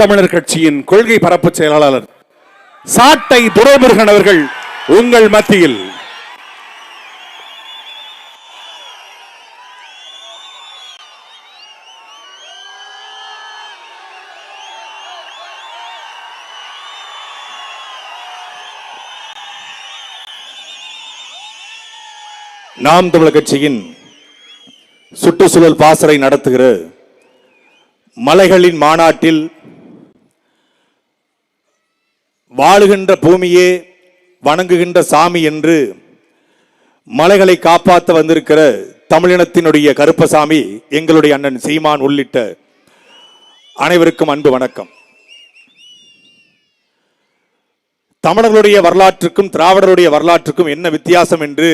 தமிழர் கட்சியின் கொள்கை பரப்பு செயலாளர் சாட்டை துரைமுருகன் அவர்கள் உங்கள் மத்தியில். நாம் தமிழர் கட்சியின் சுற்றுச்சூழல் பாசறை நடத்துகிற மலைகளின் மாநாட்டில் வாழுகின்ற பூமியே வணங்குகின்ற சாமி என்று மலைகளை காப்பாற்ற வந்திருக்கிற தமிழினத்தினுடைய கருப்பசாமி எங்களுடைய அண்ணன் சீமான் உள்ளிட்ட அனைவருக்கும் அன்பு வணக்கம். தமிழர்களுடைய வரலாற்றுக்கும் திராவிடருடைய வரலாற்றுக்கும் என்ன வித்தியாசம் என்று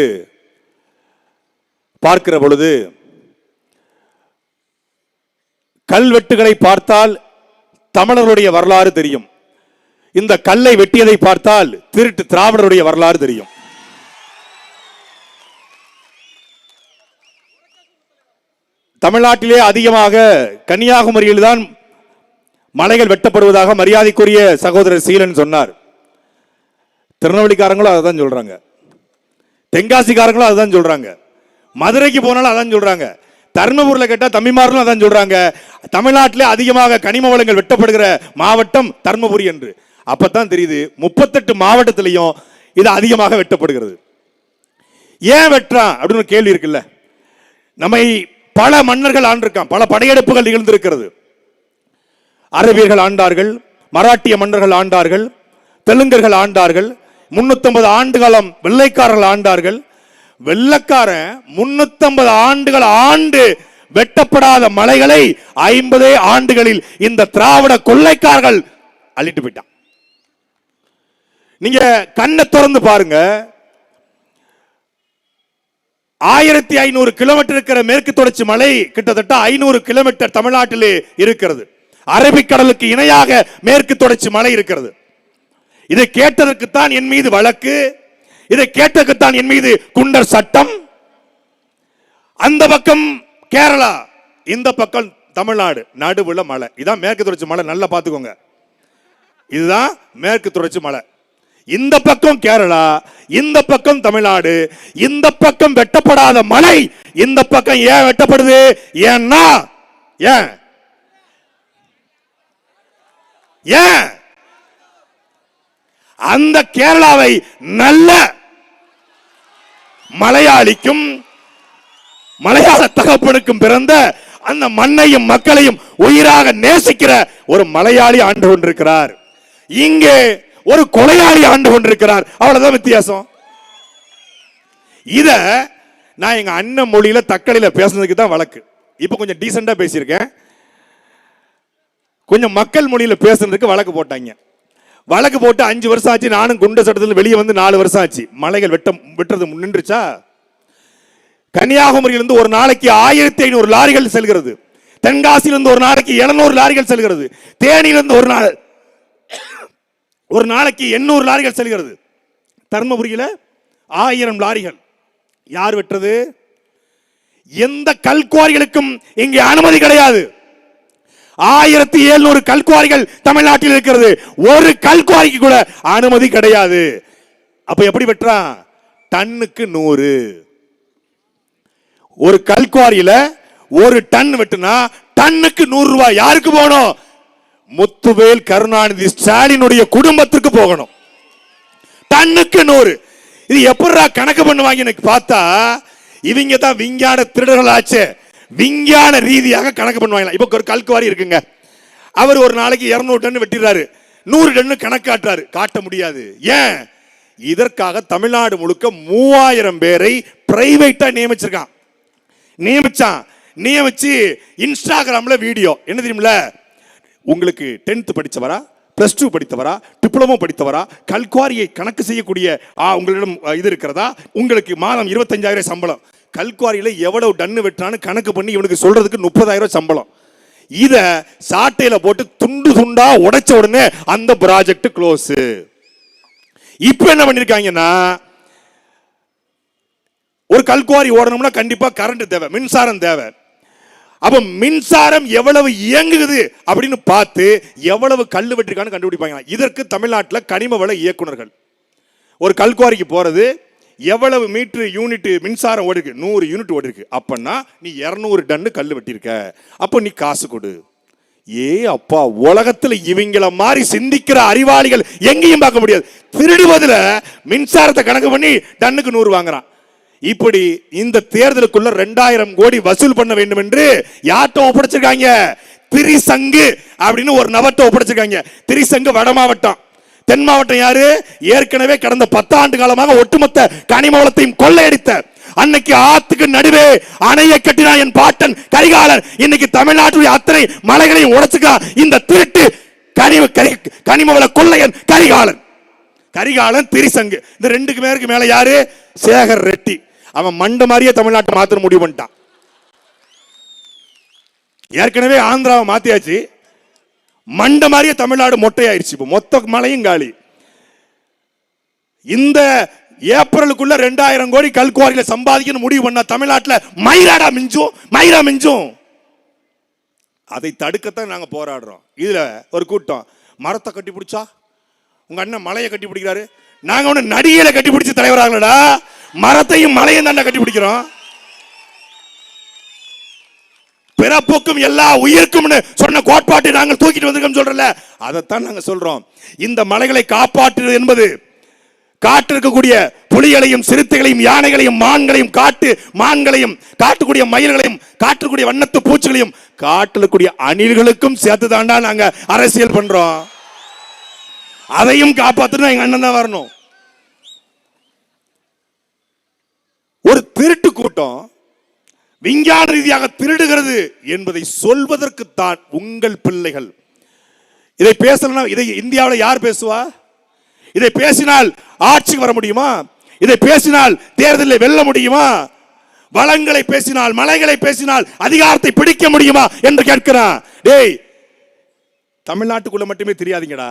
பார்க்கிற பொழுது கல்வெட்டுகளை பார்த்தால் தமிழர்களுடைய வரலாறு தெரியும். இந்த கல்லை வெட்டியதை பார்த்தால் திருட்டு திராவிடருடைய வரலாறு தெரியும். தமிழ்நாட்டிலே அதிகமாக கன்னியாகுமரியில் தான் மலைகள் வெட்டப்படுவதாக மரியாதைக்குரிய சகோதரர் சீலன் சொன்னார். திருநெல்வேலிக்காரங்களும் அதை தான் சொல்றாங்க. தென்காசிக்காரங்களும் அதுதான் சொல்றாங்க. மதுரைக்கு போனாலும் அதான் சொல்றாங்க. தர்மபுரியில் கேட்டால் தம்பிமார்களும் அதான் சொல்றாங்க. தமிழ்நாட்டிலே அதிகமாக கனிம வளங்கள் வெட்டப்படுகிற மாவட்டம் தர்மபுரி என்று. அப்பதான் தெரியுது முப்பத்தெட்டு மாவட்டத்திலையும் இது அதிகமாக வெட்டப்படுகிறது. ஏன் வெட்டுறான் அப்படின்னு கேள்வி இருக்குல்ல. நம்மை பல மன்னர்கள் ஆண்டிருக்கான் பல படையெடுப்புகள் நிகழ்ந்திருக்கிறது. அரபியர்கள் ஆண்டார்கள் மராட்டிய மன்னர்கள் ஆண்டார்கள் தெலுங்கர்கள் ஆண்டார்கள் 350 ஆண்டு காலம் வெள்ளைக்காரர்கள் ஆண்டார்கள். வெள்ளக்காரன் 350 ஆண்டுகள் ஆண்டு வெட்டப்படாத மலைகளை ஐம்பதே ஆண்டுகளில் இந்த திராவிட கொள்ளைக்காரர்கள் அள்ளிட்டு போயிட்டான். நீங்க கண்ணை திறந்து பாருங்க. ஆயிரத்தி ஐநூறு கிலோமீட்டர் இருக்கிற மேற்கு தொடர்ச்சி மலை கிட்டத்தட்ட ஐநூறு கிலோமீட்டர் தமிழ்நாட்டிலே இருக்கிறது. அரபிக்கடலுக்கு இணையாக மேற்கு தொடர்ச்சி மலை இருக்கிறது. இதை கேட்டதற்குத்தான் என் மீது வழக்கு. இதை கேட்டதற்குத்தான் என் மீது குண்டர் சட்டம். அந்த பக்கம் கேரளா இந்த பக்கம் தமிழ்நாடு நடுவுல மலை. இதான் மேற்கு தொடர்ச்சி மலை. நல்லா பார்த்துக்கோங்க. இதுதான் மேற்கு தொடர்ச்சி மலை. இந்த பக்கம் கேரளா இந்த பக்கம் தமிழ்நாடு இந்த பக்கம் வெட்டப்படாத மலை இந்த பக்கம் ஏன் வெட்டப்படுது? ஏன்னா ஏன்? ஏன்? அந்த கேரளாவை நல்ல மலையாளிக்கும் மலையாள தகப்பனுக்கும் பிறந்த அந்த மண்ணையும் மக்களையும் உயிராக நேசிக்கிற ஒரு மலையாளி ஆண்டு கொண்டிருக்கிறார். இங்கே ஒரு கொலையாளி ஆண்டு கொண்டிருக்கிறார். அவ்வளவுதான் வித்தியாசம். இத நான் எங்க அண்ணன் மொழியில தக்கலையில பேசுனதுக்கு தான் வழக்கு. இப்ப கொஞ்சம் டீசெண்டா பேசியிருக்கேன். கொஞ்சம் மக்கள் மொழியில பேசுனதுக்கு வழக்கு போட்டாங்க. வழக்கு போட்டு அஞ்சு வருஷம் ஆச்சு நானும் குண்ட சட்டத்தில் வெளியே வந்து நாலு வருஷம் ஆச்சு. மலைகள் வெட்ட வெட்டுறது நின்றுச்சா? கன்னியாகுமரியிலிருந்து ஒரு நாளைக்கு ஆயிரத்தி ஐநூறு லாரிகள் செல்கிறது. தென்காசியிலிருந்து ஒரு நாளைக்கு எழுநூறு லாரிகள் செல்கிறது. தேனியிலிருந்து ஒரு நாள் ஒரு நாளைக்கு எண்ணூறு லாரிகள் செல்கிறது. தர்மபுரியில ஆயிரம் லாரிகள். யார் வெட்டுறது? எந்த கல்குவாரிகளுக்கும் இங்கே அனுமதி கிடையாது. ஆயிரத்தி எழுநூறு கல்குவாரிகள் தமிழ்நாட்டில் இருக்கிறது. ஒரு கல்குவாரிக்கு கூட அனுமதி கிடையாது. அப்ப எப்படி வெட்டுறான்? டன்னுக்கு நூறு. ஒரு கல்குவாரியில ஒரு டன் வெட்டுனா டன்னுக்கு நூறு ரூபாய் யாருக்கு போகணும்? முத்துவேல் கருணாநிதி ஸ்டாலினுடைய குடும்பத்திற்கு போகணும். டன்னுக்கு நூறு. இது எப்படா கணக்கு பண்ணுவாங்க எனக்கு பார்த்தா இவங்க தான் விஞ்ஞான திருடர்கள் ஆச்சு விஞ்ஞான ரீதியாக கணக்கு பண்ணுவாங்க இப்போ ஒரு கல்குவாரி இருக்குங்க. அவர் ஒரு நாளைக்கு இரநூறு டன் வெட்டிடுறாரு. நூறு டன்னு கணக்காட்டுறாரு காட்ட முடியாது. ஏன்? இதற்காக தமிழ்நாடு முழுக்க மூவாயிரம் பேரை பிரைவேட்டா நியமிச்சிருக்கான். நியமிச்சான். நியமிச்சு இன்ஸ்டாகிராம்ல வீடியோ. என்ன தெரியுமில உங்களுக்கு டென்த்து படித்தவரா ப்ளஸ் டூ படித்தவரா டிப்ளமோ படித்தவரா கல்குவாரியை கணக்கு செய்யக்கூடிய உங்களிடம் இது இருக்கிறதா? உங்களுக்கு மாதம் இருபத்தஞ்சாயிரம் சம்பளம். கல்குவாரியில் எவ்வளவு டன்னு வெட்டான்னு கணக்கு பண்ணி இவனுக்கு சொல்றதுக்கு முப்பதாயிரம் சம்பளம். இதை சாட்டையில் போட்டு துண்டு துண்டா உடைச்ச உடனே அந்த ப்ராஜெக்ட் க்ளோஸ் இப்போ என்ன பண்ணியிருக்காங்கன்னா ஒரு கல்குவாரி ஓடணும்னா கண்டிப்பாக கரண்ட் தேவை மின்சாரம் தேவை. அப்ப மின்சாரம் எவ்வளவு இயங்குது அப்படின்னு பார்த்து எவ்வளவு கல் வெட்டிருக்கான்னு கண்டுபிடிப்பாங்க. இதற்கு தமிழ்நாட்டில் கனிம வள இயக்குனர்கள் ஒரு கல்குவாரிக்கு போகிறது எவ்வளவு மீட்டர் யூனிட் மின்சாரம் ஓடிருக்கு? நூறு யூனிட் ஓடிருக்கு. அப்படின்னா நீ இரநூறு டன்னு கல் வெட்டியிருக்க. அப்போ நீ காசு கொடு. ஏ அப்பா உலகத்தில் இவங்கள மாதிரி சிந்திக்கிற அறிவாளிகள் எங்கேயும் பார்க்க முடியாது. திருடுவதில் மின்சாரத்தை கணக்கு பண்ணி டன்னுக்கு நூறு வாங்குறான். இப்படி இந்த தேர்தலுக்குள்ள ரெண்டாயிரம் கோடி வசூல் பண்ண வேண்டும் என்று யார்கிட்ட ஒப்படைச்சிருக்காங்க? திரிசங்கு அப்படின்னு ஒரு நபர்கிட்ட ஒப்படைச்சிருக்காங்க. திரிசங்கு வட மாவட்டம். தென் மாவட்டம் யாரு? ஏற்கனவே கடந்த பத்தாண்டு காலமாக ஒட்டுமொத்த கனிம வளத்தையும் கொள்ளையடித்த. அன்னைக்கு ஆத்துக்கு நடுவே அணையை கட்டினான் என் பாட்டன் கரிகாலன் இன்னைக்கு தமிழ்நாட்டுடைய அத்தனை மலைகளையும் உடைச்சுக்கான் இந்த திருட்டு கனிம கரி- கனிம வள கொள்ளையன் கரிகாலன். கரிகாலன் திரிசங்கு. இந்த ரெண்டுக்கு மேற்கு மேல யாரு? சேகர் ரெட்டி. அவன் மண்ட மாதிரியே தமிழ்நாட்டை மாத்த முடிவு பண்ணிட்டான். ஏற்கனவே ஆந்திராவை மாத்தியாச்சு. மண்ட மாதிரியே தமிழ்நாடு மொட்டையாயிருச்சு இப்போ. மொத்த மலையும் காலி. இந்த ஏப்ரலுக்குள்ள ரெண்டாயிரம் கோடி கல்குவாரியில சம்பாதிக்கணும் முடிவு பண்ண தமிழ்நாட்டில் மயிராடா மிஞ்சும் மயிரா மிஞ்சும் அதை தடுக்கத்தான் நாங்கள் போராடுறோம். இதில் ஒரு கூட்டம். மரத்தை கட்டி பிடிச்சா உங்கள் அண்ணன் மலையை கட்டி பிடிக்கிறாரு நாங்கள் ஒன்று நடிகையில் கட்டி பிடிச்சி தலைவராங்களடா மரத்தையும் மலையும் தாண்டா கட்டி பிடிக்கிறோம். பிறப்புக்கும் எல்லா உயிருக்கும்னு சொன்ன கோட்பாட்டை நாங்கள் தூக்கிட்டு வந்திருக்கோம் சொல்றல அதைத்தான் நாங்கள் சொல்றோம். இந்த மலைகளை காப்பாற்றுவது என்பது காட்டு இருக்கக்கூடிய புலிகளையும் சிறுத்தைகளையும் யானைகளையும் மான்களையும் காட்டு மான்களையும் காட்டுக்கூடிய மயில்களையும் காட்டுக்கூடிய வண்ணத்து பூச்சிகளையும் காட்டுல அணில்களுக்கும் சேர்த்து தாண்டா நாங்கள் அரசியல் பண்றோம். அதையும் காப்பாத்தணும் எங்க அண்ணன் தான் வரணும். ஒரு திருட்டு கூட்டம் விஞ்ஞான ரீதியாக திருடுகிறது என்பதை சொல்வதற்குத்தான் உங்கள் பிள்ளைகள். இதை பேசலனா இதை இந்தியாவில் யார் பேசுவா? இதை பேசினால் ஆட்சிக்கு வர முடியுமா? இதை பேசினால் தேர்தலில் வெல்ல முடியுமா? வளங்களை பேசினால் மலைகளை பேசினால் அதிகாரத்தை பிடிக்க முடியுமா என்று கேட்கிறான். டேய் தமிழ்நாட்டுக்குள்ள மட்டுமே தெரியாதீங்கடா.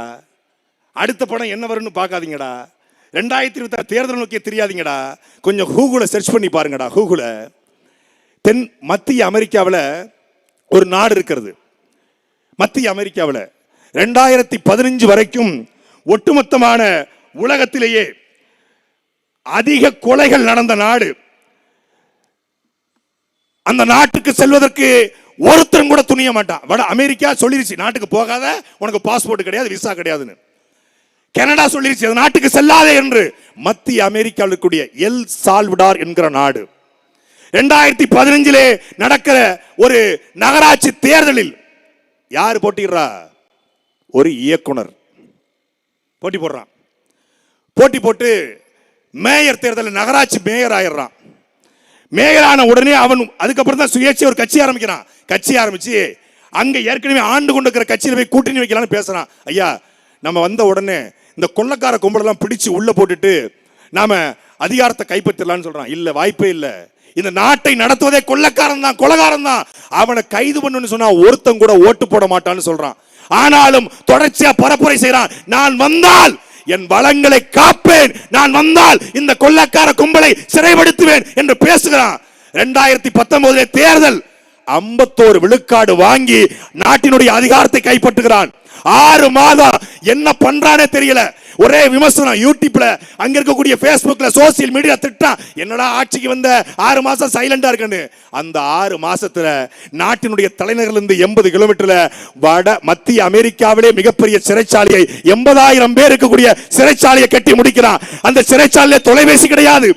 அடுத்த படம் என்ன வரும்னு பார்க்காதீங்கடா. ரெண்டாயிரத்தி இருபத்தி தேர்தல் நோக்கி தெரியாதீங்கடா. கொஞ்சம் கூகுளை சர்ச் பண்ணி பாருங்கடா கூகுளை தென் மத்திய அமெரிக்காவில் ஒரு நாடு இருக்கிறது. மத்திய அமெரிக்காவில் ரெண்டாயிரத்தி பதினஞ்சு வரைக்கும் ஒட்டுமொத்தமான உலகத்திலேயே அதிக கொலைகள் நடந்த நாடு. அந்த நாட்டுக்கு செல்வதற்கு ஒருத்தரும் கூட துணிய மாட்டான். வட அமெரிக்கா சொல்லிருச்சு நாட்டுக்கு போகாத உனக்கு பாஸ்போர்ட் கிடையாது விசா கிடையாதுன்னு. கனடா சொல்லிருச்சு அந்த நாட்டுக்கு செல்லாதே என்று மத்திய அமெரிக்காவில் இருக்கக்கூடிய எல் சால்வடார் என்கிற நாடு. ரெண்டாயிரத்தி பதினஞ்சிலே நடக்கிற ஒரு நகராட்சி தேர்தலில் யார் போட்டிடுறா ஒரு இயக்குனர் போட்டி போடுறான். போட்டி போட்டு மேயர் தேர்தலில் நகராட்சி மேயர் ஆயிடுறான். மேயர் ஆன உடனே அவன் அதுக்கப்புறம் தான் சுயேட்சை ஒரு கட்சி ஆரம்பிக்கிறான். கட்சி ஆரம்பிச்சு அங்கே ஏற்கனவே ஆண்டு கொண்டு இருக்கிற கட்சியில் போய் கூட்டணி வைக்கலாம்னு பேசுறான். ஐயா நம்ம வந்த உடனே இந்த கொள்ளக்கார கும்பலெல்லாம் பிடிச்சு உள்ள போட்டுட்டு நாம அதிகாரத்தை கைப்பற்றலாம்னு சொல்றான். இல்ல வாய்ப்பே இல்லை. இந்த நாட்டை நடத்துவதே கொள்ளக்காரன் தான் கொலகாரன் தான். அவனை கைது பண்ணுன்னு சொன்னா ஒருத்தன் கூட ஓட்டு போட மாட்டான்னு சொல்றான். ஆனாலும் தொடர்ச்சியா பரப்புரை செய்யறான் நான் வந்தால் என் வளங்களை காப்பேன். நான் வந்தால் இந்த கொள்ளக்கார கும்பலை சிறைப்படுத்துவேன் என்று பேசுகிறான். ரெண்டாயிரத்தி பத்தொன்பதுல தேர்தல் ஐம்பத்தோரு விழுக்காடு வாங்கி நாட்டினுடைய அதிகாரத்தை கைப்பற்றுகிறான். ஆறு மாதம் என்ன பண்றானே தெரியல. ஒரே விமர்சனம் யூடியூப்ல அங்க இருக்கக்கூடிய பேஸ்புக்ல சோசியல் மீடியா திட்டம் என்னடா ஆட்சிக்கு வந்த? ஆறு மாசம் சைலண்டா இருக்குன்னு. அந்த ஆறு மாசத்துல நாட்டினுடைய தலைநகர்ல இருந்து எண்பது கிலோமீட்டர்ல வட மத்திய அமெரிக்காவிலே மிகப்பெரிய சிறைச்சாலையை எண்பதாயிரம் பேர் இருக்கக்கூடிய சிறைச்சாலையை கட்டி முடிக்கிறான். அந்த சிறைச்சாலையில தொலைபேசி கிடையாது.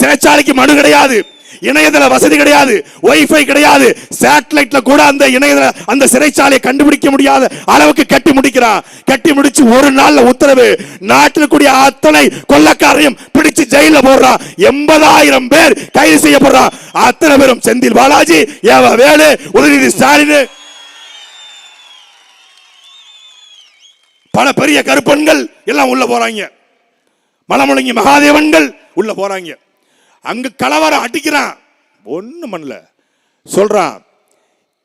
சிறைச்சாலைக்கு மனு கிடையாது. இணையதள வசதி கிடையாது வைஃபை கிடையாது. சேட்டலைட்ல கூட அந்த இணையதள அந்த சிறைச்சாலையை கண்டுபிடிக்க முடியாத அளவுக்கு கட்டி முடிக்கிறான். கட்டி முடிச்சு ஒரு நாள்ல உத்தரவு நாட்டில் கூடிய அத்தனை கொள்ளக்காரையும் பிடிச்சு ஜெயில போடுறான். எண்பதாயிரம் பேர் கைது செய்யப்படுறான். அத்தனை பேரும் செந்தில் பாலாஜி ஏவ வேலு உதயநிதி ஸ்டாலின். பல பெரிய கருப்பன்கள் எல்லாம் உள்ள போறாங்க. மலமுழங்கி மகாதேவன்கள் உள்ள போறாங்க. அங்கே கலவரம் அடிக்கிறான். ஒன்றும் பண்ணல. சொல்றான்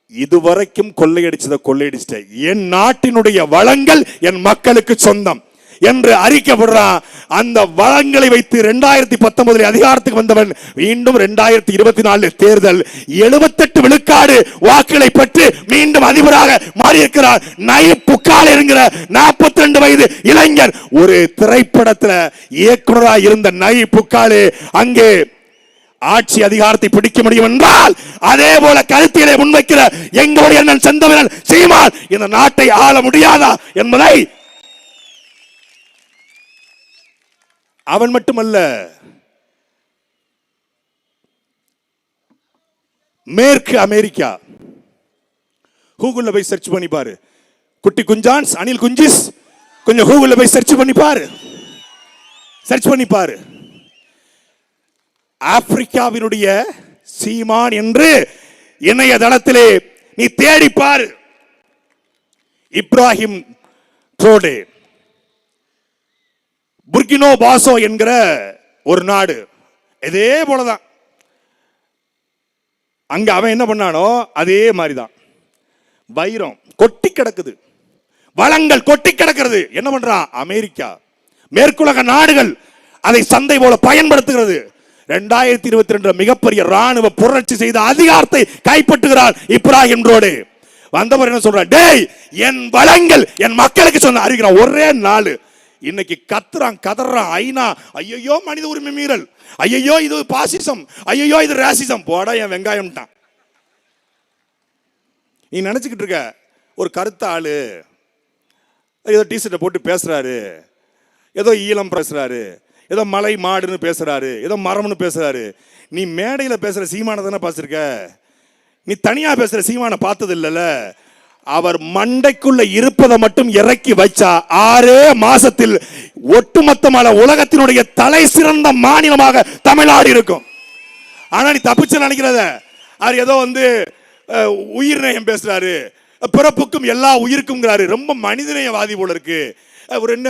இதுவரைக்கும் கொள்ளையடிச்சதை கொள்ளையடிச்சிட்ட என் நாட்டினுடைய வளங்கள் என் மக்களுக்கு சொந்தம். என்று அறிக்கப்படுறான் அந்த வளங்களை வைத்து ரெண்டாயிரத்தி பத்தொன்பதில் அதிகாரத்துக்கு வந்தவன் மீண்டும் ரெண்டாயிரத்தி இருபத்தி நாலு தேர்தல். எழுபத்தெட்டு விழுக்காடு வாக்குகளை பெற்று மீண்டும் அதிபராக மாறியிருக்கிறார். நை புக்கால் என்கிற நாற்பத்தி ரெண்டு வயது இளைஞர். ஒரு திரைப்படத்துல இயக்குனராக இருந்த நை புக்காலு அங்கே ஆட்சி அதிகாரத்தை பிடிக்க முடியும் என்றால் அதே போல கருத்தியலை முன்வைக்கிற எங்களுடைய செந்தமிழன் சீமான் இந்த நாட்டை ஆள முடியாதா என்பதை அவன் மட்டுமல்ல மேற்கு அமெரிக்கா. கூகுள்ல போய் சர்ச் பண்ணி பாரு. குட்டி குஞ்சான்ஸ் அனில் குஞ்சிஸ் கொஞ்சம் கூகுள்ல போய் சர்ச் பண்ணி பாரு. சர்ச் பண்ணி பாரு. ஆப்பிரிக்காவினுடைய சீமான் என்று இணையதளத்திலே நீ தேடி இப்ராஹிம் ட்ரோடே புர்கினோ பாசோ என்கிற ஒரு நாடு. இதே போலதான். அங்க அவன் என்ன பண்ணானோ அதே மாதிரிதான். வைரம் கொட்டி கிடக்குது. வளங்கள் கொட்டி கிடக்கிறது. என்ன பண்றான்? அமெரிக்கா. மேற்குலக நாடுகள் அதை சந்தை போல பயன்படுத்துகிறது. ரெண்டாயிரத்தி இருபத்தி ரெண்டு மிகப்பெரிய ராணுவ புரட்சி செய்த அதிகாரத்தை கைப்பற்றுகிறார் இப்ராஹிம் ரோடு. வந்தவர் என்ன சொல்ற டேய் என் வளங்கள் என் மக்களுக்கு சொன்ன அறிகிறான் ஒரே நாள். இன்னைக்கு கத்துறான் கதறான் ஐநா. ஐயோ மனித உரிமை மீறல். ஐயோ இது பாசிசம். ஐயோ இது ராசிசம். போடா என் வெங்காயம்ட்டான். நீ நினச்சிக்கிட்டு இருக்க ஒரு கருத்த ஆளு ஏதோ டிஷர்ட்டை போட்டு பேசுறாரு ஏதோ ஈழம் பேசுறாரு ஏதோ மலை மாடுன்னு பேசுறாரு ஏதோ மரம்னு பேசுறாரு. நீ மேடையில் பேசுற சீமானை தானே பார்த்துருக்க? நீ தனியாக பேசுகிற சீமானை பார்த்தது இல்லைல்ல அவர் மண்டைக்குள்ள இருப்பதை மட்டும் இறக்கி வச்சா ஆறே மாசத்தில் ஒட்டுமொத்தமான உலகத்தினுடைய தலை சிறந்த மாநிலமாக தமிழ்நாடு இருக்கும். ஆனா நீ தப்பிச்சு நினைக்கிறத? அவர் ஏதோ வந்து உயிர் நேயம் பேசுறாரு. பிறப்புக்கும் எல்லா உயிருக்கும்ங்கிறாரு. ரொம்ப மனிதநேயவாதி போல இருக்கு. அவர் என்ன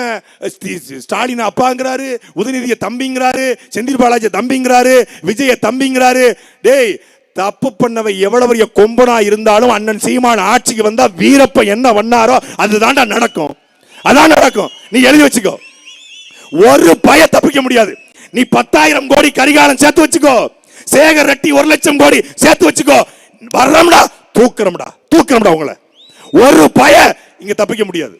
ஸ்டாலின் அப்பாங்கிறாரு உதயநிதியை தம்பிங்கிறாரு செந்தில் பாலாஜி தம்பிங்கிறாரு விஜய தம்பிங்கிறாரு. டேய் தப்பு பண்ணவை எவ்வளவு பெரிய கொம்பனா இருந்தாலும் அண்ணன் சீமான ஆட்சிக்கு வந்தா வீரப்ப என்ன பண்ணாரோ அதுதான்டா நடக்கும். அதான் நடக்கும். நீ எழுதி வச்சுக்கோ. ஒரு பய தப்பிக்க முடியாது. நீ பத்தாயிரம் கோடி கரிகாலம் சேர்த்து வச்சுக்கோ. சேகர் ரெட்டி ஒரு லட்சம் கோடி சேர்த்து வச்சுக்கோ. வர்றோம்டா தூக்குறோம்டா தூக்குறோம்டா உங்களை. ஒரு பய இங்க தப்பிக்க முடியாது.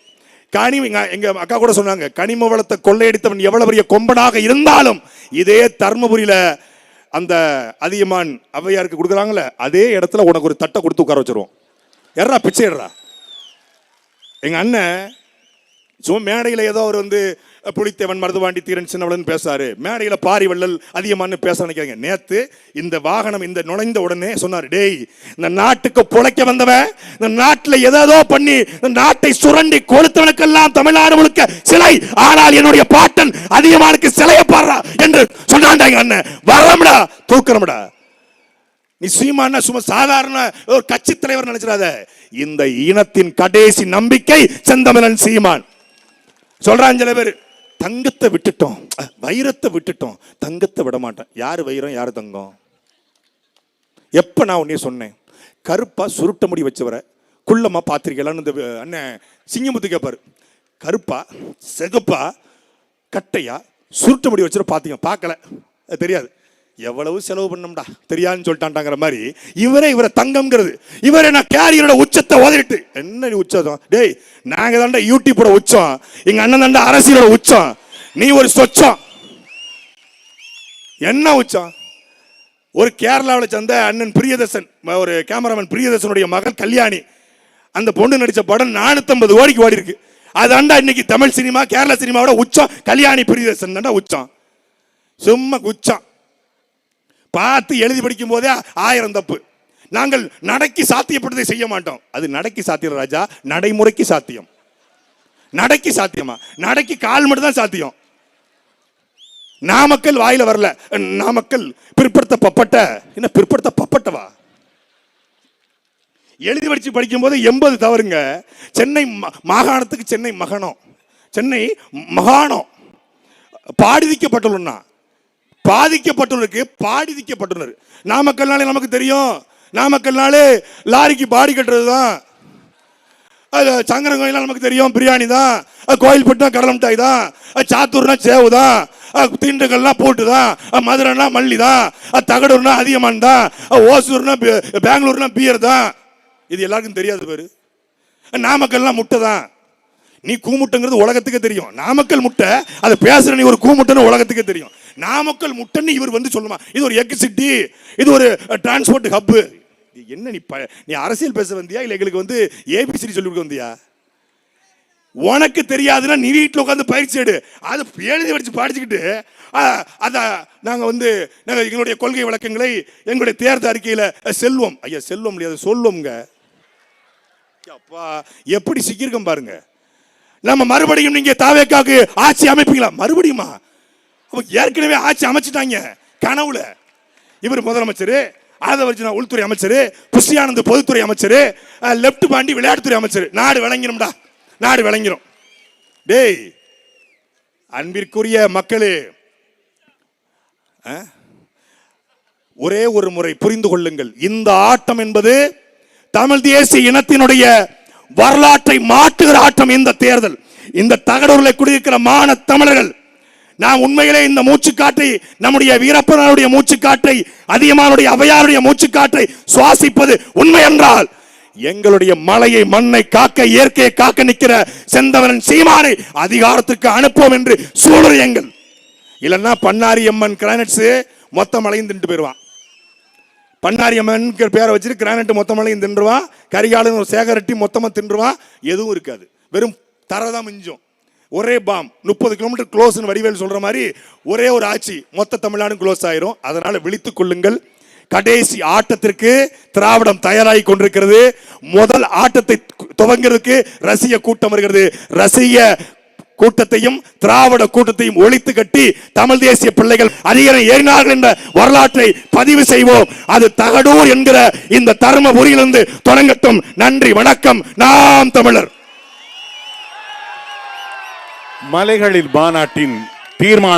கனி எங்க அக்கா கூட சொன்னாங்க கனிம வளத்தை கொள்ளையடித்தவன் எவ்வளவு பெரிய கொம்பனாக இருந்தாலும் இதே தர்மபுரியில அந்த அதியமான் அவையாருக்கு கொடுக்குறாங்கள அதே இடத்துல உனக்கு ஒரு தட்டை கொடுத்து உட்கார வச்சிருவோம். எர்ரா பிச்சை எங்கள் அண்ணன் சும்மா மேடையில் ஏதோ அவர் வந்து புலித்தேவன் மருதுவாண்டி தீரன் சின்னவளன் பேசாரு. மேடையில் பாரி வள்ளல் அதிகமானு பேச நினைக்கிறாங்க நேத்து இந்த வாகனம் இந்த நுழைந்த உடனே சொன்னார் டேய் இந்த நாட்டுக்கு புழைக்க வந்தவன் இந்த நாட்டில் ஏதேதோ பண்ணி இந்த நாட்டை சுரண்டி கொளுத்தவனுக்கெல்லாம் தமிழ்நாடு முழுக்க சிலை. ஆனால் என்னுடைய பாட்டன் அதிகமானுக்கு சிலையை பாடுறா என்று சொன்னாண்டாங்க அண்ணன். வரம்டா தூக்குறோம்டா. நீ சீமானா சும்மா சாதாரண ஒரு கட்சி தலைவர் நினைச்சிடாத. இந்த இனத்தின் கடைசி நம்பிக்கை செந்தமிழன் சீமான். சொல்றான் சில பேர். தங்கத்தை விட்டுட்டோம். வைரத்தை விட்டுட்டோம். தங்கத்தை விட மாட்டேன் யார் வைரம் யார் தங்கம்? எப்போ நான் உன்னே சொன்னேன்? கருப்பாக சுருட்ட முடி வச்சவரை குள்ளமா பார்த்துருக்கலான்னு இந்த அண்ணன் சிங்கமுத்து கேட்பார் கருப்பா செகப்பா கட்டையா சுருட்ட முடி வச்சுட்டு பார்த்தீங்க பார்க்கல. அது தெரியாது. எவ்வளவு செலவு பண்ணும்டா? தெரியாதுன்னு சொல்லிட்டான்டாங்கிற மாதிரி இவரே இவரை தங்கம்ங்கிறது. இவரை நான் கேரியரோட உச்சத்தை உதறிட்டு என்ன நீ உச்சம்? டேய் நாங்கள் தாண்டா யூடியூப்போட உச்சம். எங்கள் அண்ணன் தாண்டா அரசியலோட உச்சம். நீ ஒரு சொச்சம். என்ன உச்சம்? ஒரு கேரளாவில் சேர்ந்த அண்ணன் பிரியதர்சன் ஒரு கேமராமேன் பிரியதர்சனுடைய மகன் கல்யாணி. அந்த பொண்ணு நடித்த படம் நானூற்றம்பது கோடிக்கு ஓடி இருக்கு. அதாண்டா இன்னைக்கு தமிழ் சினிமா கேரளா சினிமாவோட உச்சம். கல்யாணி பிரியதர்சன் தாண்டா உச்சம். சும்மா உச்சம் பார்த்து எழுதி படிக்கும் போதே ஆயிரம் தப்பு. நாங்கள் நடைக்கு சாத்தியப்பட்டதை செய்ய மாட்டோம். அது நடைக்கு சாத்தியம் ராஜா நடைமுறைக்கு சாத்தியம். நடைக்கு சாத்தியமா? நடைக்கு கால் மட்டும் தான் சாத்தியம். நாமக்கல் வாயில வரல. நாமக்கல் பிற்படுத்த பப்பட்ட என்ன பிற்படுத்த பப்பட்டவா எழுதி படிச்சு படிக்கும் போது எண்பது தவறுங்க. சென்னை ம- மாகாணத்துக்கு சென்னை மகனம் சென்னை மகாணம் பாடிதிக்கப்பட்டுள்ளனா பாதிக்கப்பட்டுள்ளருக்கு பாடிதிக்கப்பட்டுள்ளனர் நாமக்கல்னாலே நமக்கு தெரியும். நாமக்கல்னாலே லாரிக்கு பாடி கட்டுறது தான் அது சங்கரங்கோயிலாம் நமக்கு தெரியும் பிரியாணி தான் கோயில் கோயில்பட்டுனா கடலை மிட்டாய் தான் சாத்தூர்னா சேவு தான் திண்டுக்கல்லாம் போட்டு தான் மதுரைனா மல்லி தான் தகடூர்னா அதிகமான் தான் ஓசூர்னா பெங்களூர்னா பியர் தான் இது எல்லாருக்கும் தெரியாது பேர். நாமக்கல்லாம் முட்டை தான் நீ கூமுட்டைங்கிறது உலகத்துக்கே தெரியும். நாமக்கல் முட்டை அதை பேசுற நீ ஒரு கூமுட்டைன்னு உலகத்துக்கே தெரியும். நாமக்கல் முட்டைன்னு இவர் வந்து சொல்லுமா. இது ஒரு எக் சிட்டி இது ஒரு டிரான்ஸ்போர்ட் ஹப்பு என்ன நீ ப- நீ அரசியல் பேச வந்தியா? இல்லை எங்களுக்கு வந்து ஏபிசிடி சொல்லி கொடுக்க வந்தியா? உனக்கு தெரியாதுன்னா நீ வீட்டில் உட்காந்து பயிற்சி எடு. அதை எழுதி வச்சு படிச்சுக்கிட்டு அதை நாங்கள் வந்து நாங்கள் எங்களுடைய கொள்கை வழக்கங்களை எங்களுடைய தேர்தல் அறிக்கையில் செல்வம். ஐயா செல்வம் முடியாது சொல்லுவோங்க அப்பா எப்படி சிக்கியிருக்கோம் பாருங்க. நம்ம மறுபடியும் நீங்க தாவேக்காக்கு ஆட்சி அமைப்பீங்களா? மறுபடியுமா? அப்ப ஏற்கனவே ஆட்சி அமைச்சிட்டாங்க. கனவுல. இவர் முதலமைச்சர் ஆதவர்ஜனா உள்துறை அமைச்சர் புஷியானந்த் பொதுத்துறை அமைச்சர் லெப்ட் பாண்டி விளையாட்டுத்துறை அமைச்சர். நாடு விளங்கிடும்டா. நாடு விளங்கிடும் டேய் அன்பிற்குரிய மக்களே ஆ? ஒரே ஒரு முறை புரிந்து கொள்ளுங்கள். இந்த ஆட்டம் என்பது தமிழ் தேசிய இனத்தினுடைய வரலாற்றை மாற்றுகிற ஆட்டம் இந்த தேர்தல். இந்த தகடூரில் குடியிருக்கிற மான தமிழர்கள் நாம் உண்மையிலே இந்த மூச்சுக்காற்றை நம்முடைய வீரப்பனுடைய மூச்சுக்காற்றை அதிகமானுடைய அவையாருடைய மூச்சுக்காற்றை சுவாசிப்பது உண்மை என்றால் எங்களுடைய மலையை மண்ணை காக்க இயற்கையை காக்க நிற்கிற செந்தவரன் சீமானை அதிகாரத்துக்கு அனுப்புவோம் என்று சூழல் எங்கள். இல்லைன்னா பண்ணாரி அம்மன் கிரானட்ஸ் மொத்த மலையும் தின்ட்டு போயிடுவான். பண்ணாரி அம்மன் பேரை வச்சுட்டு கிரானைட் மொத்த மலையும் தின்றுவான் கரிகாலன் ஒரு சேகரட்டி மொத்தமாக தின்றுவான். எதுவும் இருக்காது. வெறும் தரதான் மிஞ்சும். ஒரே பாம் முப்பது கிலோமீட்டர் க்ளோஸ்னு வடிவேல் சொல்ற மாதிரி ஒரே ஒரு ஆட்சி. மொத்த தமிழ்நாடும் க்ளோஸ் ஆயிரும். அதனால விழித்துக் கொள்ளுங்கள். கடைசி ஆட்டத்திற்கு திராவிடம் தயாராகி கொண்டிருக்கிறது. முதல் ஆட்டத்தை துவங்கிறதுக்கு ரசிக கூட்டம் வருகிறது. ரசிக கூட்டத்தையும் திராவிட கூட்டத்தையும் ஒழித்து கட்டி தமிழ் தேசிய பிள்ளைகள் அதிகாரம் ஏறினார்கள் என்ற வரலாற்றை பதிவு செய்வோம். அது தகடூர் என்கிற இந்த தருமபுரியிலிருந்து தொடங்கட்டும். நன்றி வணக்கம். நாம் தமிழர். மலைகளில் மாநாட்டின் தீர்மான